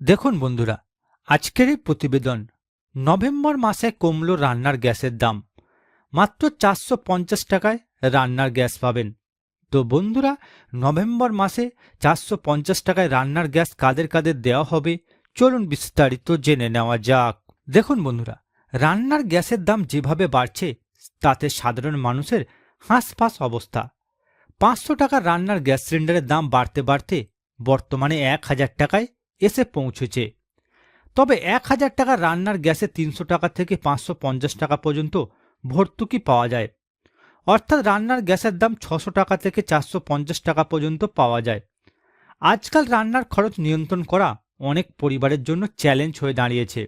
দেখুন বন্ধুরা, আজকের এই প্রতিবেদন নভেম্বর মাসে কমল রান্নার গ্যাসের দাম। মাত্র চারশো পঞ্চাশ টাকায় রান্নার গ্যাস পাবেন। তো বন্ধুরা, নভেম্বর মাসে চারশো পঞ্চাশ টাকায় রান্নার গ্যাস কাদের কাদের দেওয়া হবে, চলুন বিস্তারিত জেনে নেওয়া যাক। দেখুন বন্ধুরা, রান্নার গ্যাসের দাম যেভাবে বাড়ছে, তাতে সাধারণ মানুষের হাঁসফাঁস অবস্থা। পাঁচশো টাকা রান্নার গ্যাস সিলিন্ডারের দাম বাড়তে বাড়তে বর্তমানে এক হাজার টাকায় এসে পৌঁছেছে। তবে এক হাজার টাকা রান্নার গ্যাসে তিনশো টাকা থেকে পাঁচশো পঞ্চাশ টাকা পর্যন্ত ভর্তুকি পাওয়া যায়। অর্থাৎ রান্নার গ্যাসের দাম ছশো টাকা থেকে চারশো পঞ্চাশ টাকা পর্যন্ত পাওয়া যায়। আজকাল রান্নার খরচ নিয়ন্ত্রণ করা অনেক পরিবারের জন্য চ্যালেঞ্জ হয়ে দাঁড়িয়েছে।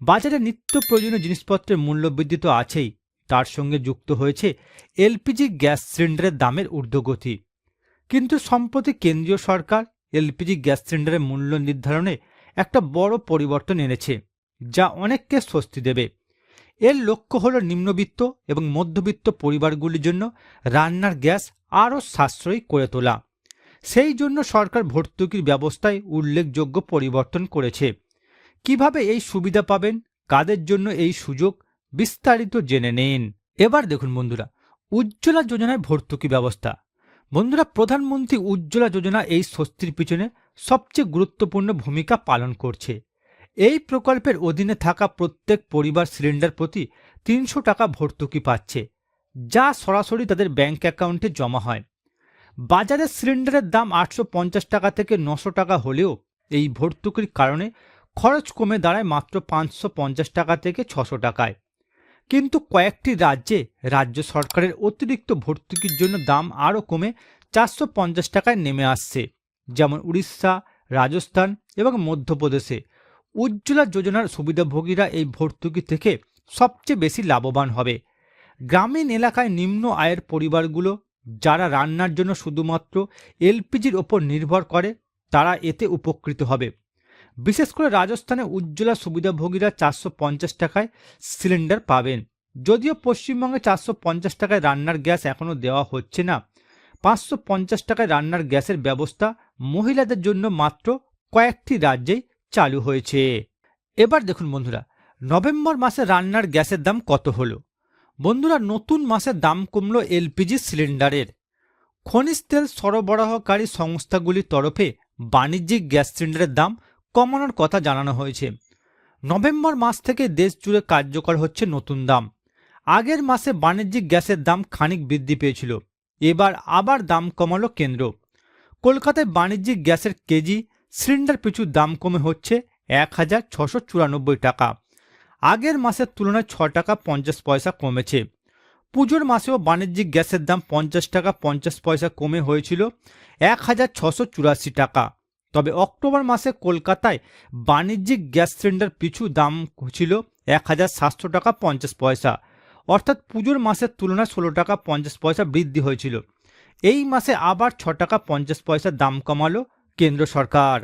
বাজারে নিত্য প্রয়োজনীয় জিনিসপত্রের মূল্যবৃদ্ধি তো আছেই। তার সঙ্গে যুক্ত হয়েছে এলপিজি গ্যাস সিলিন্ডারের দামের ঊর্ধ্বগতি। কিন্তু সম্প্রতি কেন্দ্রীয় সরকার এলপিজি গ্যাস সিলিন্ডারের মূল্য নির্ধারণে একটা বড় পরিবর্তন এনেছে, যা অনেককে স্বস্তি দেবে। এর লক্ষ্য হল নিম্নবিত্ত এবং মধ্যবিত্ত পরিবারগুলির জন্য রান্নার গ্যাস আরও সাশ্রয়ী করে তোলা। সেই জন্য সরকার ভর্তুকির ব্যবস্থায় উল্লেখযোগ্য পরিবর্তন করেছে। কীভাবে এই সুবিধা পাবেন, কাদের জন্য এই সুযোগ, বিস্তারিত জেনে নিন। এবার দেখুন বন্ধুরা, উজ্জ্বলা যোজনায় ভর্তুকি ব্যবস্থা। বন্ধুরা, প্রধানমন্ত্রী উজ্জ্বলা যোজনা এই স্বস্তির পিছনে সবচেয়ে গুরুত্বপূর্ণ ভূমিকা পালন করছে। এই প্রকল্পের অধীনে থাকা প্রত্যেক পরিবার সিলিন্ডার প্রতি তিনশো টাকা ভর্তুকি পাচ্ছে, যা সরাসরি তাদের ব্যাংক অ্যাকাউন্টে জমা হয়। বাজারে সিলিন্ডারের দাম আটশো পঞ্চাশ টাকা থেকে নশো টাকা হলেও এই ভর্তুকির কারণে খরচ কমে দাঁড়ায় মাত্র পাঁচশো পঞ্চাশ টাকা থেকে ছশো টাকায়। কিন্তু কয়েকটি রাজ্যে রাজ্য সরকারের অতিরিক্ত ভর্তুকির জন্য দাম আরও কমে চারশো পঞ্চাশ টাকায় নেমে আসছে। যেমন উড়িষ্যা, রাজস্থান এবং মধ্যপ্রদেশে। উজ্জ্বলা যোজনার সুবিধাভোগীরা এই ভর্তুকি থেকে সবচেয়ে বেশি লাভবান হবে। গ্রামীণ এলাকায় নিম্ন আয়ের পরিবারগুলো যারা রান্নার জন্য শুধুমাত্র এলপিজির ওপর নির্ভর করে, তারা এতে উপকৃত হবে। বিশেষ করে রাজস্থানে উজ্জ্বলা সুবিধাভোগীরা চারশো পঞ্চাশ টাকায় সিলিন্ডার পাবেন। যদিও পশ্চিমবঙ্গে চারশো পঞ্চাশ টাকায় রান্নার গ্যাস এখনও দেওয়া হচ্ছে না। পাঁচশো পঞ্চাশ টাকায় রান্নার গ্যাসের ব্যবস্থা মহিলাদের জন্য মাত্র কয়েকটি রাজ্যেই চালু হয়েছে। এবার দেখুন বন্ধুরা, নভেম্বর মাসে রান্নার গ্যাসের দাম কত হলো? বন্ধুরা, নতুন মাসে দাম কমলো এলপিজি সিলিন্ডারের। খনিজ তেল সরবরাহকারী সংস্থাগুলির তরফে বাণিজ্যিক গ্যাস সিলিন্ডারের দাম কমানোর কথা জানানো হয়েছে। নভেম্বর মাস থেকে দেশ জুড়ে কার্যকর হচ্ছে নতুন দাম। আগের মাসে বাণিজ্যিক গ্যাসের দাম খানিক বৃদ্ধি পেয়েছিল। এবার আবার দাম কমালো কেন্দ্র। কলকাতায় বাণিজ্যিক গ্যাসের কেজি সিলিন্ডার পিছু দাম কমে হচ্ছে এক হাজার ছশো চুরানব্বই টাকা। আগের মাসের তুলনায় ছ টাকা পঞ্চাশ পয়সা কমেছে। পুজোর মাসেও বাণিজ্যিক গ্যাসের দাম পঞ্চাশ টাকা পঞ্চাশ পয়সা কমে হয়েছিল এক হাজার ছশো চুরাশি টাকা। তবে অক্টোবর মাসে কলকাতায় বাণিজ্যিক গ্যাস সিলিন্ডার পিছু দাম ছিল এক হাজার সাতশো টাকা পঞ্চাশ পয়সা। অর্থাৎ পুজোর মাসের তুলনায় ষোলো টাকা পঞ্চাশ পয়সা বৃদ্ধি হয়েছিল। এই মাসে আবার ছ টাকা পঞ্চাশ পয়সা দাম কমালো কেন্দ্র সরকার।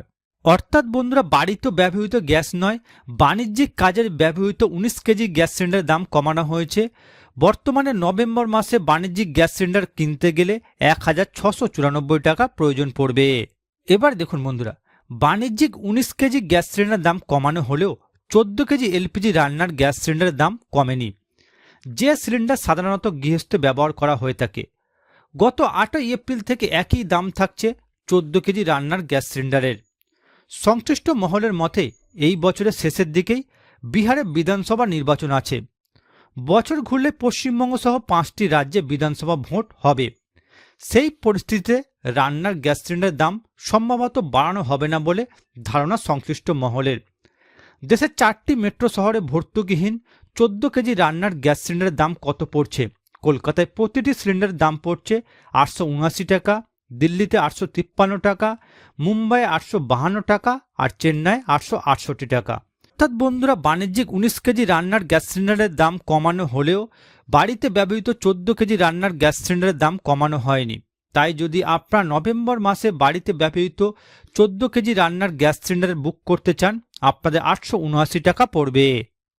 অর্থাৎ বন্ধুরা, বাড়িতে ব্যবহৃত গ্যাস নয়, বাণিজ্যিক কাজের ব্যবহৃত উনিশ কেজি গ্যাস সিলিন্ডারের দাম কমানো হয়েছে। বর্তমানে নভেম্বর মাসে বাণিজ্যিক গ্যাস সিলিন্ডার কিনতে গেলে এক হাজার ছশো চুরানব্বই টাকা প্রয়োজন পড়বে। এবার দেখুন বন্ধুরা, বাণিজ্যিক উনিশ কেজি গ্যাস সিলিন্ডার দাম কমানো হলেও চোদ্দ কেজি এলপিজি রান্নার গ্যাস সিলিন্ডারের দাম কমেনি। যে সিলিন্ডার সাধারণত গৃহস্থ ব্যবহার করা হয়ে থাকে, গত আটই এপ্রিল থেকে একই দাম থাকছে চোদ্দ কেজি রান্নার গ্যাস সিলিন্ডারের। সংশ্লিষ্ট মহলের মতে, এই বছরের শেষের দিকেই বিহারে বিধানসভা নির্বাচন আছে। বছর ঘুরলে পশ্চিমবঙ্গ সহ পাঁচটি রাজ্যে বিধানসভা ভোট হবে। সেই পরিস্থিতিতে রান্নার গ্যাস সিলিন্ডারের দাম সম্ভবত বাড়ানো হবে না বলে ধারণা সংশ্লিষ্ট মহলের। দেশের চারটি মেট্রো শহরে ভর্তুকিহীন চোদ্দ কেজি রান্নার গ্যাস সিলিন্ডারের দাম কত পড়ছে? কলকাতায় প্রতিটি সিলিন্ডারের দাম পড়ছে আটশো উনআশি টাকা, দিল্লিতে আটশো তিপ্পান্ন টাকা মুম্বাই আটশো বাহান্ন টাকা আর চেন্নাই আটশো আটষট্টি টাকা। অর্থাৎ বন্ধুরা, বাণিজ্যিক উনিশ কেজি রান্নার গ্যাস সিলিন্ডারের দাম কমানো হলেও বাড়িতে ব্যবহৃত চোদ্দ কেজি রান্নার গ্যাস সিলিন্ডারের দাম কমানো হয়নি। তাই যদি আপনারা নভেম্বর মাসে বাড়িতে ব্যবহৃত চোদ্দ কেজি রান্নার গ্যাস সিলিন্ডার বুক করতে চান, আপনাদের আটশো উনআশি টাকা পড়বে।